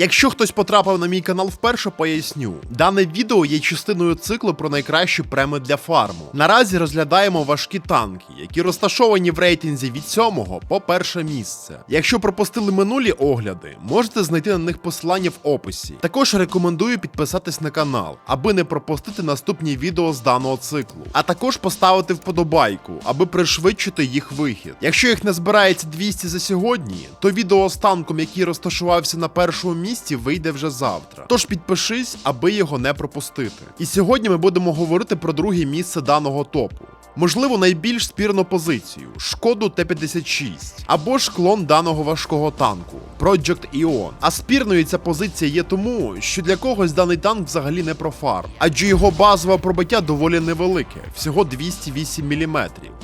Якщо хтось потрапив на мій канал вперше, поясню. Дане відео є частиною циклу про найкращі преми для фарму. Наразі розглядаємо важкі танки, які розташовані в рейтинзі від 7 по перше місце. Якщо пропустили минулі огляди, можете знайти на них посилання в описі. Також рекомендую підписатись на канал, аби не пропустити наступні відео з даного циклу. А також поставити вподобайку, аби пришвидшити їх вихід. Якщо їх не збирається 200 за сьогодні, то відео з танком, який розташувався на першому місці, вийде вже завтра. Тож підпишись, аби його не пропустити. І сьогодні ми будемо говорити про друге місце даного топу. Можливо, найбільш спірну позицію шкоду Т-56 або ж клон даного важкого танку Project Ion. А спірною ця позиція є тому, що для когось даний танк взагалі не про фарм, адже його базове пробиття доволі невелике, всього 208 мм.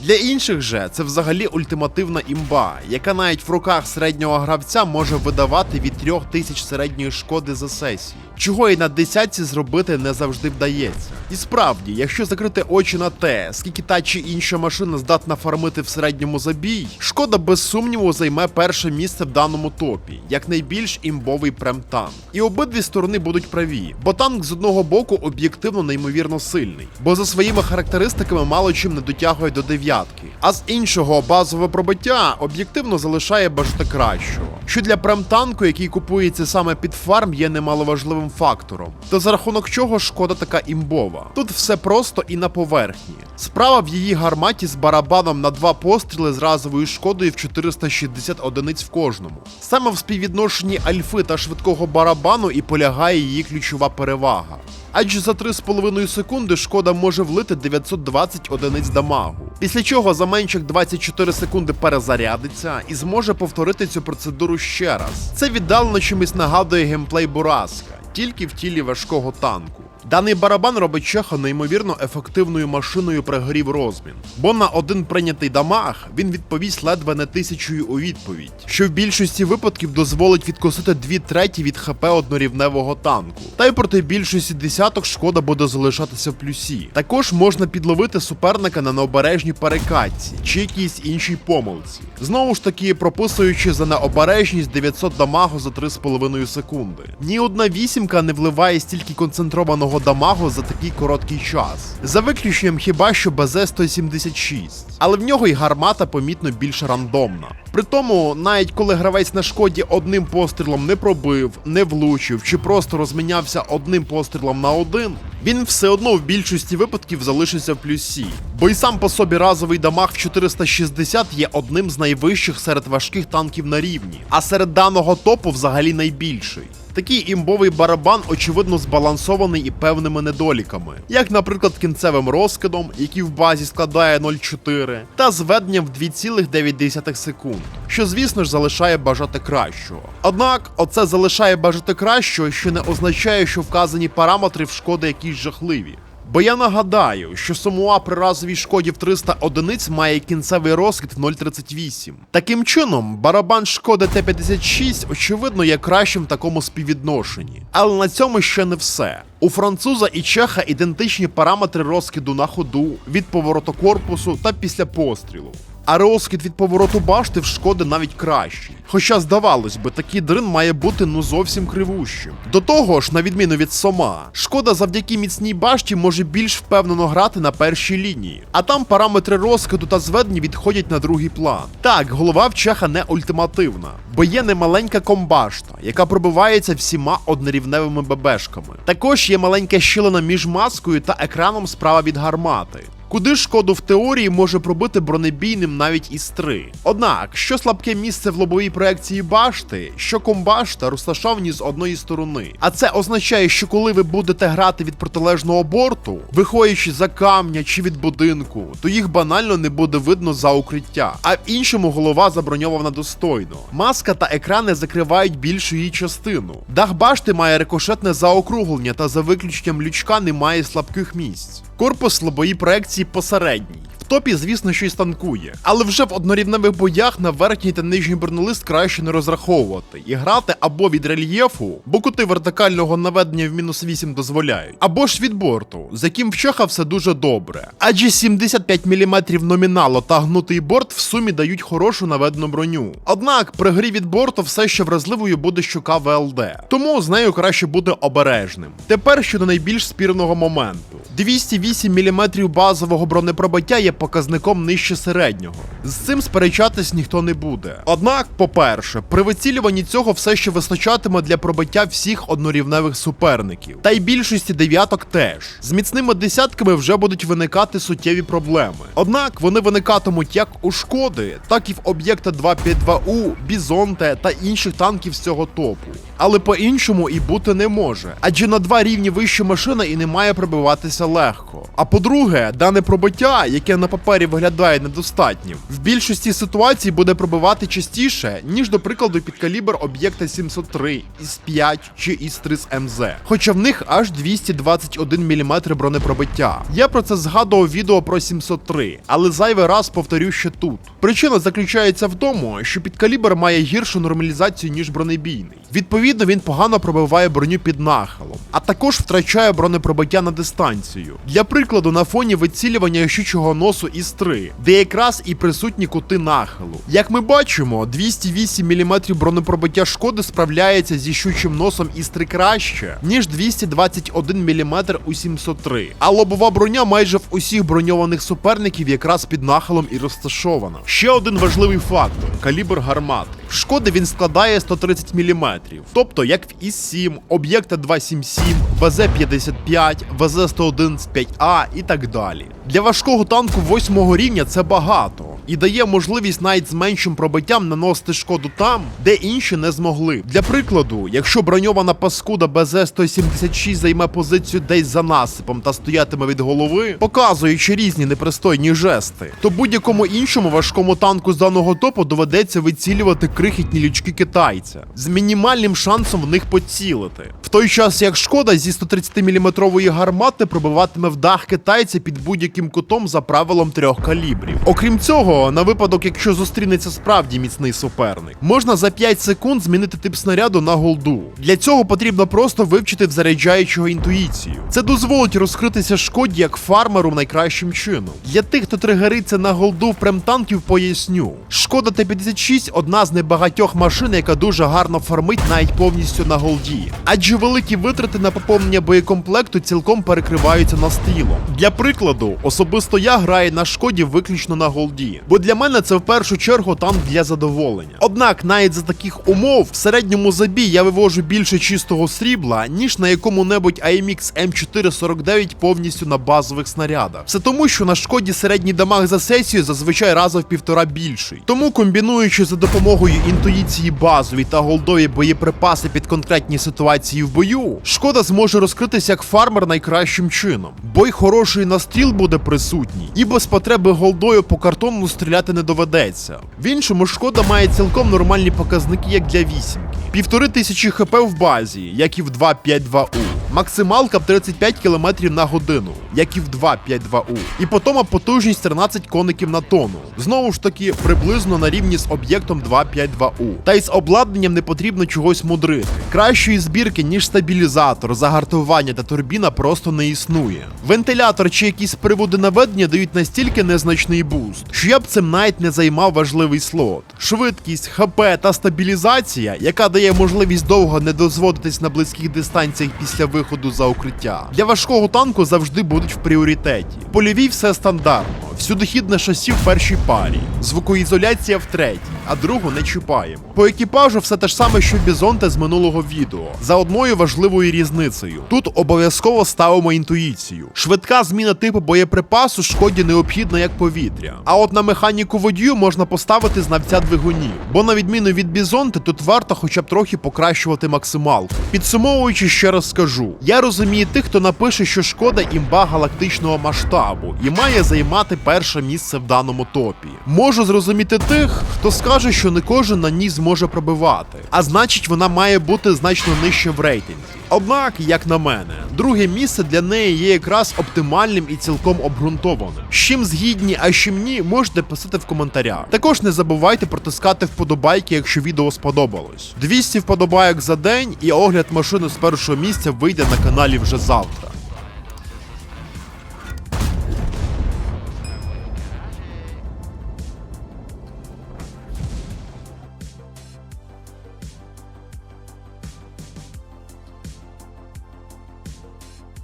Для інших же це взагалі ультимативна імба, яка навіть в руках середнього гравця може видавати від 3000 середньої шкоди за сесію, чого і на десятці зробити не завжди вдається. І справді, якщо закрити очі на те, скільки та чи інша машина здатна фармити в середньому забій, шкода без сумніву займе перше місце в даному топі, як найбільш імбовий прем-танк. І обидві сторони будуть праві, бо танк з одного боку об'єктивно неймовірно сильний, бо за своїми характеристиками мало чим не дотягує до дев'ятки. А з іншого базове пробиття об'єктивно залишає бажати кращого, що для прем-танку, який купується саме під фарм, є немаловажливим фактором. То за рахунок чого шкода така імбова. Тут все просто і на поверхні. Справа в її гарматі з барабаном на два постріли з разовою шкодою в 460 одиниць в кожному. Саме в співвідношенні альфи та швидкого барабану і полягає її ключова перевага. Адже за 3,5 секунди шкода може влити 920 одиниць дамагу, після чого за менше як 24 секунди перезарядиться і зможе повторити цю процедуру ще раз. Це віддалено чимось нагадує геймплей Бураска, тільки в тілі важкого танку. Даний барабан робить Чеха неймовірно ефективною машиною при грі в розмін, бо на один прийнятий дамаг він відповість ледве не тисячою у відповідь, що в більшості випадків дозволить відкосити дві треті від ХП однорівневого танку. Та й проти більшості десяток шкода буде залишатися в плюсі. Також можна підловити суперника на необережній перекатці чи якійсь іншій помилці. Знову ж таки, прописуючи за необережність 900 дамагу за 3,5 секунди. Ні одна вісімка не вливає стільки концентрованого дамагу за такий короткий час. За виключенням хіба що БЗ-176. Але в нього й гармата помітно більш рандомна. При тому, навіть коли гравець на шкоді одним пострілом не пробив, не влучив чи просто розмінявся одним пострілом на один, він все одно в більшості випадків залишиться в плюсі. Бо й сам по собі разовий дамаг в 460 є одним з найвищих серед важких танків на рівні, а серед даного топу взагалі найбільший. Такий імбовий барабан, очевидно, збалансований і певними недоліками, як, наприклад, кінцевим розкидом, який в базі складає 0,4, та зведенням в 2,9 секунд, що, звісно ж, залишає бажати кращого. Однак, оце залишає бажати кращого, що не означає, що вказані параметри в шкоди якісь жахливі. Бо я нагадаю, що Сумуа при разовій шкоді в 300 одиниць має кінцевий розкид 0,38. Таким чином, барабан шкоди Т-56 очевидно є кращим в такому співвідношенні. Але на цьому ще не все. У француза і чеха ідентичні параметри розкиду на ходу, від повороту корпусу та після пострілу. А розкид від повороту башти в шкоди навіть кращий. Хоча, здавалось би, такий дрин має бути ну зовсім кривущим. До того ж, на відміну від Сома, шкода завдяки міцній башті може більш впевнено грати на першій лінії, а там параметри розкиду та зведення відходять на другий план. Так, голова в чеха не ультимативна, бо є немаленька комбашта, яка пробивається всіма однорівневими ББшками. Також є маленька щілина між маскою та екраном справа від гармати. Куди шкоду в теорії може пробити бронебійним навіть із 3. Однак, що слабке місце в лобовій проекції башти, що комбашта розташовані з одної сторони. А це означає, що коли ви будете грати від протилежного борту, виходячи за камня чи від будинку, то їх банально не буде видно за укриття. А в іншому голова заброньована достойно. Маска та екрани закривають більшу її частину. Дах башти має рикошетне заокруглення, та за виключенням лючка немає слабких місць. Корпус слабої проекції посередній. Топі, звісно, що й станкує. Але вже в однорівневих боях на верхній та нижній бронелист краще не розраховувати і грати або від рельєфу, бо кути вертикального наведення в мінус 8 дозволяють, або ж від борту, з яким в Чеха все дуже добре. Адже 75 мм номінало та гнутий борт в сумі дають хорошу наведену броню. Однак при грі від борту все ще вразливою буде щука ВЛД, тому з нею краще бути обережним. Тепер щодо найбільш спірного моменту. 208 мм базового бронепробиття є показником нижче середнього. З цим сперечатись ніхто не буде. Однак, по-перше, при вицілюванні цього все ще вистачатиме для пробиття всіх однорівневих суперників. Та й більшості дев'яток теж. З міцними десятками вже будуть виникати суттєві проблеми. Однак вони виникатимуть як у шкоди, так і в об'єкта 252У, Бізонте та інших танків з цього топу. Але по-іншому і бути не може, адже на два рівні вище машина і не має пробиватися легко. А по-друге, дане пробиття, яке на папері виглядає недостатнім, в більшості ситуацій буде пробивати частіше, ніж, до прикладу, під калібр об'єкта 703, із 5 чи із 3 з МЗ. Хоча в них аж 221 мм бронепробиття. Я про це згадував відео про 703, але зайвий раз повторю ще тут. Причина заключається в тому, що підкалібр має гіршу нормалізацію, ніж бронебійний. Відповідно, він погано пробиває броню під нахилом, а також втрачає бронепробиття на дистанцію. Для прикладу, на фоні вицілювання щучого носу із 3, де якраз і присутні кути нахилу. Як ми бачимо, 208 мм бронепробиття шкоди справляється зі щучим носом із 3 краще, ніж 221 мм у 703. А лобова броня майже в усіх броньованих суперників якраз під нахилом і розташована. Ще один важливий фактор калібр гармати. Шкоди він складає 130 мм, тобто як в ІС-7, об'єкта 277, ВЗ-55, ВЗ-111-5А і так далі. Для важкого танку 8 рівня це багато і дає можливість навіть з меншим пробиттям наносити шкоду там, де інші не змогли. Для прикладу, якщо броньована паскуда БЗ-176 займе позицію десь за насипом та стоятиме від голови, показуючи різні непристойні жести, то будь-якому іншому важкому танку з даного топу доведеться вицілювати крихітні лючки китайця з мінімальним шансом в них поцілити. В той час як шкода зі 130-мм гармати пробиватиме в дах китайця під будь-яким кутом за правилом трьох калібрів. Окрім цього, на випадок, якщо зустрінеться справді міцний суперник, можна за 5 секунд змінити тип снаряду на голду. Для цього потрібно просто вивчити в заряджаючого інтуїцію. Це дозволить розкритися шкоді як фармеру найкращим чином. Для тих, хто тригериться на голду в премтанків, поясню. Шкода Т-56 одна з небагатьох машин, яка дуже гарно фармить навіть повністю на голді. Адже великі витрати на поповнення боєкомплекту цілком перекриваються настрілом. Для прикладу, особисто я граю на шкоді виключно на голді, бо для мене це в першу чергу танк для задоволення. Однак, навіть за таких умов, в середньому забій я вивожу більше чистого срібла, ніж на якому-небудь AMX M449 повністю на базових снарядах. Все тому, що на шкоді середній дамаг за сесію зазвичай раза в півтора більший. Тому комбінуючи за допомогою інтуїції базові та голдові боєприпаси під конкретні ситуації в бою, шкода зможе розкритися як фармер найкращим чином. Бой хороший настріл буде присутній, і без потреби голдою по картону стріляти не доведеться. В іншому шкода має цілком нормальні показники, як для вісімки. Півтори тисячі хп в базі, як і в 252У. Максималка в 35 км на годину, як і в 252У. І потома потужність 13 коників на тонну. Знову ж таки, приблизно на рівні з об'єктом 252У. Та й з обладнанням не потрібно чогось мудрити. Кращої збірки, ніж стабілізатор, загартування та турбіна просто не існує. Вентилятор чи якісь приводи наведення дають настільки незначний буст, що я б цим навіть не займав важливий слот. Швидкість, ХП та стабілізація, яка дає можливість довго не дозводитись на близьких дистанціях після виходу за укриття, для важкого танку завжди будуть в пріоритеті. В Польовій все стандартно. Всюдохідне шасі в першій парі, звукоізоляція в третій, а другу не чіпаємо. По екіпажу все те ж саме, що Бізонте з минулого відео, за одною важливою різницею. Тут обов'язково ставимо інтуїцію. Швидка зміна типу боєприпасу шкоді необхідна як повітря. А от на механіку водію можна поставити знавця двигунів, бо на відміну від Бізонте, тут варто хоча б трохи покращувати максималку. Підсумовуючи, ще раз скажу: я розумію тих, хто напише, що шкода імба галактичного масштабу і має займати перше місце в даному топі. Можу зрозуміти тих, хто скаже, що не кожен на ній зможе пробивати, а значить, вона має бути значно нижче в рейтинзі. Однак, як на мене, друге місце для неї є якраз оптимальним і цілком обґрунтованим. З чим згідні, а з чим ні, можете писати в коментарях. Також не забувайте протискати вподобайки, якщо відео сподобалось. 200 вподобайок за день і огляд машини з першого місця вийде на каналі вже завтра.